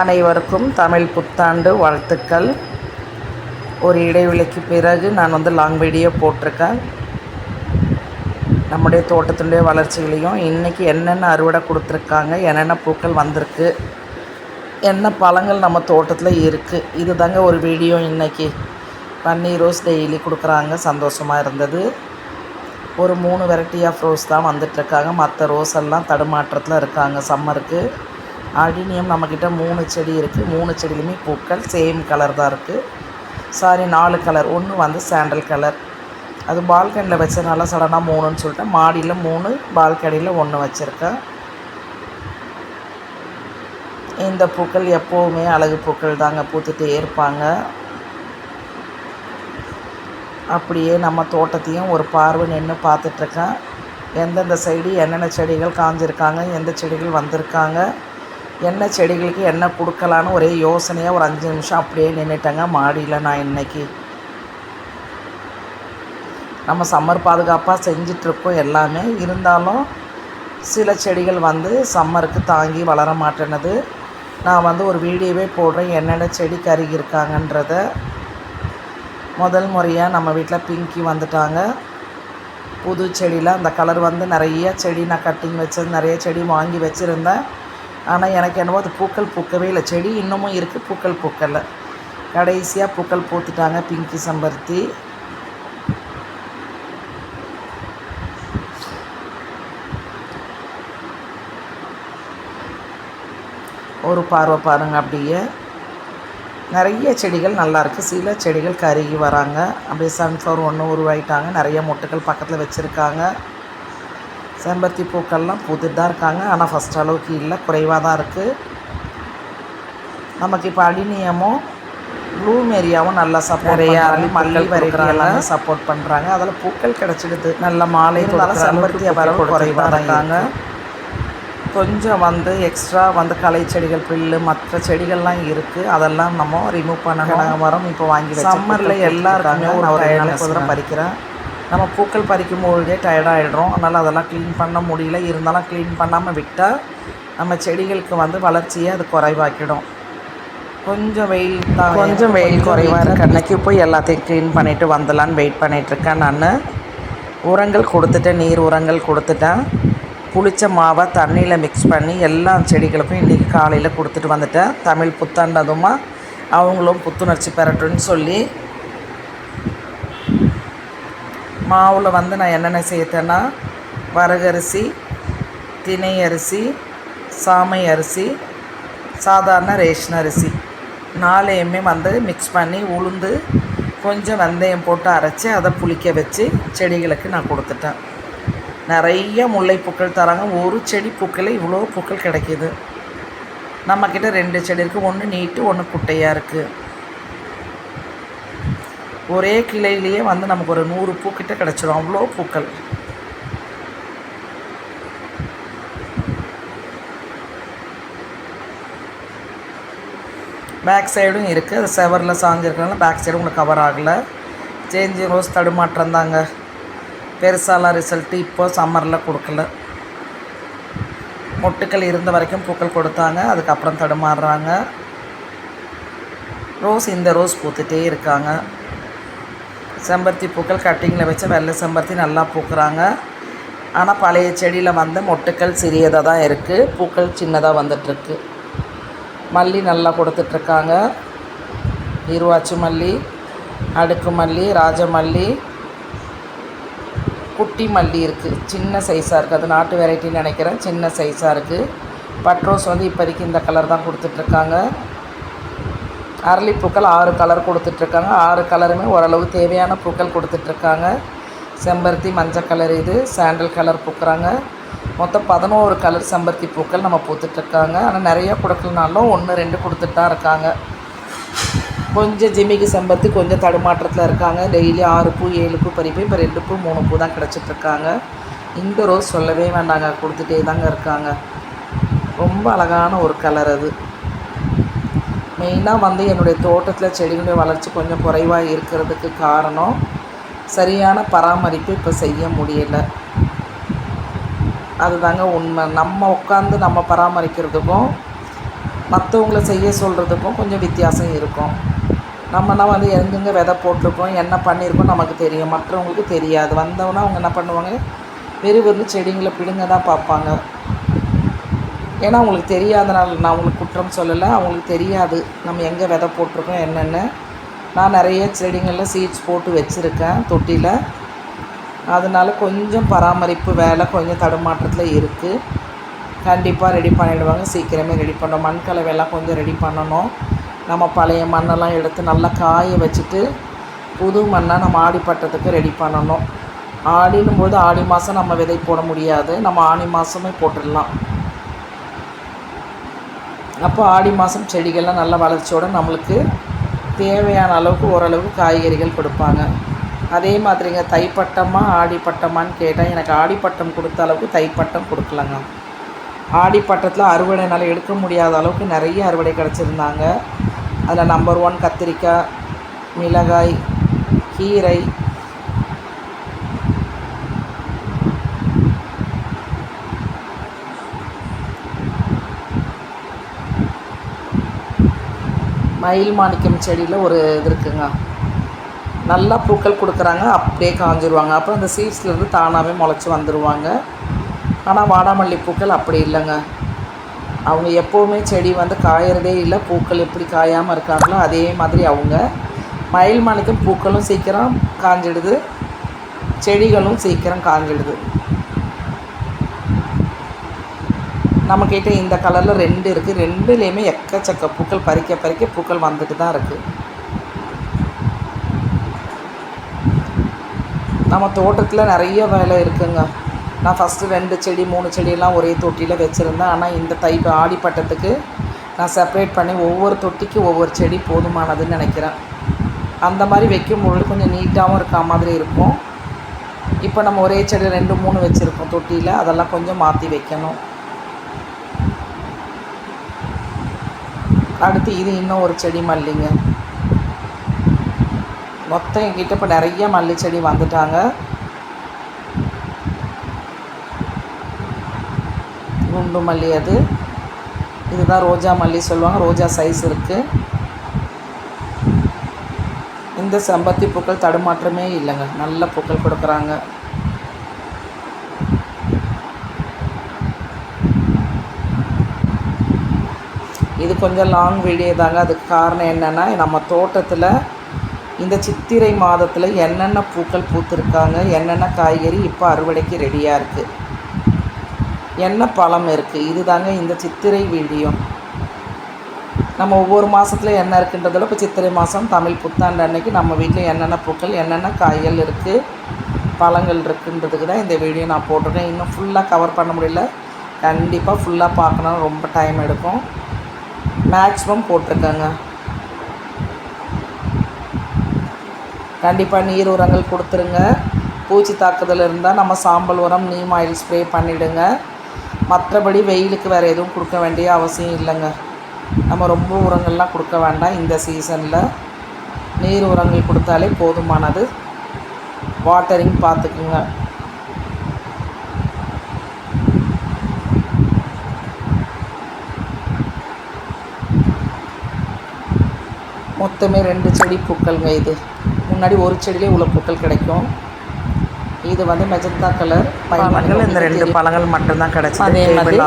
அனைவருக்கும் தமிழ் புத்தாண்டு வாழ்த்துக்கள். ஒரு இடைவெளிக்கு பிறகு நான் வந்து லாங் வீடியோ போட்டிருக்கேன். நம்முடைய தோட்டத்தினுடைய வளர்ச்சிகளையும் இன்றைக்கி என்னென்ன அறுவடை கொடுத்துருக்காங்க என்னென்ன பூக்கள் வந்திருக்கு என்ன பழங்கள் நம்ம தோட்டத்தில் இருக்குது இது தாங்க ஒரு வீடியோ இன்றைக்கி பன்னீர் ரோஸ் டெய்லி கொடுக்குறாங்க சந்தோஷமாக இருந்தது. ஒரு மூணு வெரைட்டி ஆஃப் ரோஸ் தான் வந்துட்டுருக்காங்க மற்ற ரோஸ் எல்லாம் தடுமாற்றத்தில் இருக்காங்க சம்மருக்கு அடினியம் நம்மக்கிட்ட மூணு செடி இருக்குது மூணு செடியிலுமே பூக்கள் சேம் கலர் தான் இருக்குது சாரி நாலு கலர் ஒன்று வந்து சாண்டல் கலர் அது பால்கனியில் வச்சதுனால சடனாக மூணுன்னு சொல்லிட்டு மாடியில் மூணு பால்கனியில் ஒன்று வச்சுருக்கேன். இந்த பூக்கள் எப்போவுமே அழகு பூக்கள் தாங்க. பூத்துட்டே இருப்பாங்க. அப்படியே நம்ம தோட்டத்தையும் ஒரு பார்வை நின்று பார்த்துட்ருக்கேன் எந்தெந்த சைடு என்னென்ன செடிகள் காஞ்சிருக்காங்க எந்த செடிகள் வந்திருக்காங்க என்ன செடிகளுக்கு என்ன கொடுக்கலான்னு ஒரே யோசனையாக ஒரு அஞ்சு நிமிஷம் அப்படியே நின்றுட்டேங்க மாடியில் நான் இன்றைக்கி நம்ம சம்மர் பாதுகாப்பாக செஞ்சிட்ருக்கோம் எல்லாமே. இருந்தாலும் சில செடிகள் வந்து சம்மருக்கு தாங்கி வளர மாட்டேனது. நான் வந்து ஒரு வீடியோவே போடுறேன் என்னென்ன செடி கருகி இருக்காங்கன்றத. முதல் முறையாக நம்ம வீட்டில் பிங்கி வந்துட்டாங்க. புது செடியில் அந்த கலர் வந்து நிறைய செடி நான் கட்டிங் வச்சது நிறைய செடி வாங்கி வச்சுருந்தேன். ஆனால் எனக்கு என்னவோ அது பூக்கள் பூக்கவே இல்லை. செடி இன்னமும் இருக்குது பூக்கள் பூக்கலை. கடைசியாக பூக்கள் பூத்துட்டாங்க பிங்கி சம்பருத்தி. ஒரு பார்வை பாருங்கள் அப்படியே. நிறைய செடிகள் நல்லாயிருக்கு சில செடிகள் கருகி வராங்க. அப்படியே சன்ஃப்ளவர் ஒன்று உருவாயிட்டாங்க. நிறைய மொட்டுகள் பக்கத்தில் வச்சுருக்காங்க. செம்பருத்தி பூக்கள்லாம் பூத்துட்டு தான் இருக்காங்க. ஆனால் ஃபஸ்ட் அளவுக்கு இல்லை. குறைவாக தான் இருக்குது நமக்கு இப்போ அலினியமும் ப்ளூமேரியாவும் நல்லா சப்போர்ட் நிறையா மல்லி வரைக்கும் சப்போர்ட் பண்ணுறாங்க அதில் பூக்கள் கிடச்சிடுது. நல்ல மாலை இருந்தாலும் செம்பருத்தி வரவு குறைவாக இருக்காங்க கொஞ்சம் வந்து எக்ஸ்ட்ரா வந்து களை செடிகள் புல்லு மற்ற செடிகள்லாம் இருக்குது அதெல்லாம் நம்ம ரிமூவ் பண்ண மரம் இப்போ வாங்கி சம்மரில் எல்லாருக்குமே ஒரு பறிக்கிறேன். நம்ம பூக்கள் பறிக்கும் பொழுதே டயர்டாகிடுறோம் அதனால் அதெல்லாம் க்ளீன் பண்ண முடியல. இருந்தாலும் க்ளீன் பண்ணாமல் விட்டால் நம்ம செடிகளுக்கு வந்து வளர்ச்சியை அது குறைவாக்கிடும். கொஞ்சம் வெயில் தான். கொஞ்சம் வெயில் குறைவாக இருக்கு. அன்னைக்கு போய் எல்லாத்தையும் க்ளீன் பண்ணிவிட்டு வந்துடலான்னு வெயிட் பண்ணிகிட்ருக்கேன் நான். உரங்கள் கொடுத்துட்டேன். நீர் உரங்கள் கொடுத்துட்டேன். புளிச்ச மாவை தண்ணியில் மிக்ஸ் பண்ணி எல்லா செடிகளுக்கும் இன்றைக்கி காலையில் கொடுத்துட்டு வந்துட்டேன். தமிழ் புத்தாண்டதுமா அவங்களும் புத்துணர்ச்சி பெறட்டும்னு சொல்லி மாவில் வந்து நான் என்னென்ன சேர்த்தேன்னா வரகரிசி தினை அரிசி சாமை அரிசி சாதாரண ரேஷன் அரிசி. நாலையுமே வந்து மிக்ஸ் பண்ணி உளுந்து கொஞ்சம் வெந்தயம் போட்டு அரைச்சி அதை புளிக்க வச்சு செடிகளுக்கு நான் கொடுத்துட்டேன். நிறைய முல்லைப்பூக்கள் தராங்க. ஒரு செடி பூக்களில் இவ்வளோ பூக்கள் கிடைக்கிது. நம்மக்கிட்ட ரெண்டு செடி இருக்குது ஒன்று நீட்டு ஒன்று குட்டையாக இருக்குது ஒரே கிளையிலேயே வந்து நமக்கு ஒரு நூறு பூக்கிட்ட கிடச்சிரும். அவ்வளோ பூக்கள். பேக் சைடும் இருக்குது அது செவரில் இருக்கிறனால பேக் சைடும் உங்களுக்கு கவர் ஆகலை. சேஞ்சிங் ரோஸ் தடுமாற்றம் தாங்க. பெருசாலாம் ரிசல்ட்டு இப்போ சம்மரில் கொடுக்கல. மொட்டுக்கள் இருந்த வரைக்கும் பூக்கள் கொடுத்தாங்க. அதுக்கப்புறம் தடுமாறுறாங்க. ரோஸ் இந்த ரோஸ் பூத்துட்டே இருக்காங்க. செம்பருத்தி பூக்கள் கட்டிங்கில் வச்ச வெள்ளை செம்பருத்தி நல்லா பூக்குறாங்க. ஆனால் பழைய செடியில் வந்து மொட்டுக்கள் சிறியதாக தான் இருக்குது பூக்கள் சின்னதாக வந்துட்டுருக்கு. மல்லி நல்லா கொடுத்துட்ருக்காங்க. இருவாச்சி மல்லி அடுக்கு மல்லி ராஜமல்லி குட்டி மல்லி இருக்குது சின்ன சைஸாக இருக்குது அது நாட்டு வெரைட்டின்னு நினைக்கிறேன். சின்ன சைஸாக இருக்குது பட்ரோஸ் வந்து இப்போதைக்கு இந்த கலர் தான் கொடுத்துட்ருக்காங்க. அரளிப்பூக்கள் ஆறு கலர் கொடுத்துட்ருக்காங்க. ஆறு கலருமே ஓரளவு தேவையான பூக்கள் கொடுத்துட்ருக்காங்க. செம்பருத்தி மஞ்சள் கலர் இது சாண்டல் கலர் பூக்குறாங்க. மொத்தம் பதினோரு கலர் செம்பருத்தி பூக்கள் நம்ம பூத்துட்ருக்காங்க. ஆனால் நிறைய கொடுக்கலனாலும் ஒன்று ரெண்டு கொடுத்துட்டு தான் இருக்காங்க. கொஞ்சம் ஜிமிக்கு செம்பருத்தி கொஞ்சம் தடுமாற்றத்தில் இருக்காங்க. டெய்லி ஆறு பூ ஏழு பூ பறிப்பு இப்போ ரெண்டு பூ மூணு பூ தான் கிடச்சிட்ருக்காங்க. இந்த ரோஸ் சொல்லவே வேண்டாங்க. கொடுத்துட்டே தாங்க இருக்காங்க. ரொம்ப அழகான ஒரு கலர் அது. மெயினாக வந்து என்னுடைய தோட்டத்தில் செடிகளுடைய வளர்ச்சி கொஞ்சம் குறைவாக இருக்கிறதுக்கு காரணம் சரியான பராமரிப்பு இப்போ செய்ய முடியலை. அதுதாங்க உண்மை. நம்ம உட்காந்து நம்ம பராமரிக்கிறதுக்கும் மற்றவங்கள செய்ய சொல்கிறதுக்கும் கொஞ்சம் வித்தியாசம் இருக்கும். நம்மனா வந்து எங்கெங்கே விதை போட்டிருக்கோம் என்ன பண்ணியிருக்கோம் நமக்கு தெரியும். மற்றவங்களுக்கு தெரியாது. வந்தவொன்னே அவங்க என்ன பண்ணுவாங்க? வெறும் வெறும் செடிங்களை பிடுங்க தான் பார்ப்பாங்க. ஏன்னா அவங்களுக்கு தெரியாதனால நான் அவங்களுக்கு குற்றம் சொல்லலை. அவங்களுக்கு தெரியாது நம்ம எங்கே விதை போட்டிருக்கோம் என்னென்னு. நான் நிறைய செடிங்களில் சீட்ஸ் போட்டு வச்சுருக்கேன் தொட்டியில் அதனால கொஞ்சம் பராமரிப்பு வேலை கொஞ்சம் தடுமாற்றத்தில் இருக்குது கண்டிப்பாக ரெடி பண்ணிவிடுவாங்க சீக்கிரமே ரெடி பண்ணோம் மண் கலவையெல்லாம் கொஞ்சம் ரெடி பண்ணணும். நம்ம பழைய மண்ணெல்லாம் எடுத்து நல்லா காய வச்சுட்டு புது மண்ணை நம்ம ஆடி பட்டத்துக்கு ரெடி பண்ணணும். ஆடினும் போது ஆடி மாதம் நம்ம விதை போட முடியாது. நம்ம ஆனி மாதமே போட்டுடலாம். அப்போ ஆடி மாதம் செடிகள்லாம் நல்ல வளர்ச்சியோட நம்மளுக்கு தேவையான அளவுக்கு ஓரளவுக்கு காய்கறிகள் கொடுப்பாங்க. அதே மாதிரிங்க தைப்பட்டமா ஆடிப்பட்டமான்னு கேட்டால் எனக்கு ஆடிப்பட்டம் கொடுத்த அளவுக்கு தைப்பட்டம் கொடுக்கலங்க. ஆடிப்பட்டத்தில் அறுவடைனால் எடுக்க முடியாத அளவுக்கு நிறைய அறுவடை கிடச்சிருந்தாங்க. அதில் நம்பர் ஒன் கத்திரிக்காய் மிளகாய் கீரை மயில் மாணிக்கம் செடியில் ஒரு இது இருக்குங்க. நல்லா பூக்கள் கொடுக்குறாங்க அப்படியே காஞ்சிருவாங்க. அப்புறம் அந்த சீட்ஸ்லேருந்து தானாகவே முளைச்சி வந்துடுவாங்க ஆனால் வாடாமல்லி பூக்கள் அப்படி இல்லைங்க. அவங்க எப்போவுமே செடி வந்து காயறதே இல்லை பூக்கள் எப்படி காயாமல் இருக்காங்களோ அதே மாதிரி அவங்க. மயில் மாணிக்கம் பூக்களும் சீக்கிரம் காஞ்சிடுது செடிகளும் சீக்கிரம் காஞ்சிடுது. நம்மக்கிட்ட இந்த கலரில் ரெண்டு இருக்குது ரெண்டுலேயுமே எக்கச்சக்க பூக்கள் பறிக்க பறிக்க பூக்கள் வந்துட்டு தான் இருக்குது நம்ம தோட்டத்தில் நிறைய வேலை இருக்குங்க. நான் ஃபஸ்ட்டு ரெண்டு செடி மூணு செடியெல்லாம் ஒரே தொட்டியில் வச்சுருந்தேன். ஆனால் இந்த தை ஆடிப்பட்டத்துக்கு நான் செப்பரேட் பண்ணி ஒவ்வொரு தொட்டிக்கு ஒவ்வொரு செடி போதுமானதுன்னு நினைக்கிறேன். அந்த மாதிரி வைக்கும் பொழுது கொஞ்சம் நீட்டாகவும் இருக்க மாதிரி இருக்கும். இப்போ நம்ம ஒரே செடி ரெண்டு மூணு வச்சுருக்கோம் தொட்டியில். அதெல்லாம் கொஞ்சம் மாற்றி வைக்கணும். அடுத்து இது இன்னும் ஒரு செடி மல்லிங்க. மொத்தம் எங்கிட்ட இப்போ நிறைய மல்லி செடி வந்துட்டாங்க. குண்டு மல்லி அது. இதுதான் ரோஜா மல்லி சொல்லுவாங்க. ரோஜா சைஸ் இருக்குது இந்த செம்பருத்தி பூக்கள் தடுமாற்றமே இல்லைங்க. நல்ல பூக்கள் கொடுக்குறாங்க இது கொஞ்சம் லாங் வீடியோ தாங்க. அதுக்கு காரணம் என்னென்னா நம்ம தோட்டத்தில் இந்த சித்திரை மாதத்தில் என்னென்ன பூக்கள் பூத்துருக்காங்க என்னென்ன காய்கறி இப்போ அறுவடைக்கு ரெடியாக இருக்குது என்ன பழம் இருக்குது இது தாங்க இந்த சித்திரை வீடியோ நம்ம ஒவ்வொரு மாதத்துல என்ன இருக்குன்றதில் இப்போ சித்திரை மாதம் தமிழ் புத்தாண்டு அன்னைக்கு நம்ம வீட்டில் என்னென்ன பூக்கள் என்னென்ன காய்கள் இருக்குது பழங்கள் இருக்குன்றதுக்கு தான் இந்த வீடியோ நான் போட்டிருக்கேன். இன்னும் ஃபுல்லாக கவர் பண்ண முடியல. கண்டிப்பாக ஃபுல்லாக பார்க்கணும் ரொம்ப டைம் எடுக்கும். மேக்ஸிமம் போட்டிருக்கேங்க. கண்டிப்பாக நீர் உரங்கள் கொடுத்துருங்க. பூச்சி தாக்குதல் இருந்தால் நம்ம சாம்பல் உரம் நீம் ஆயில் ஸ்ப்ரே பண்ணிவிடுங்க மற்றபடி வெயிலுக்கு வேறு எதுவும் கொடுக்க வேண்டிய அவசியம் இல்லைங்க. நம்ம ரொம்ப உரங்கள்லாம் கொடுக்க வேண்டாம் இந்த சீசனில். நீர் உரங்கள் கொடுத்தாலே போதுமானது. வாட்டரிங் பார்த்துக்குங்க. மொத்தமே ரெண்டு செடி பூக்கள்ங்க இது. முன்னாடி ஒரு செடியிலே இவ்வளோ பூக்கள் கிடைக்கும். இது வந்து மெஜந்தா கலர். பழங்கள் இந்த ரெண்டு பழங்கள் மட்டும்தான் அதே மாதிரி. கிடச்சிது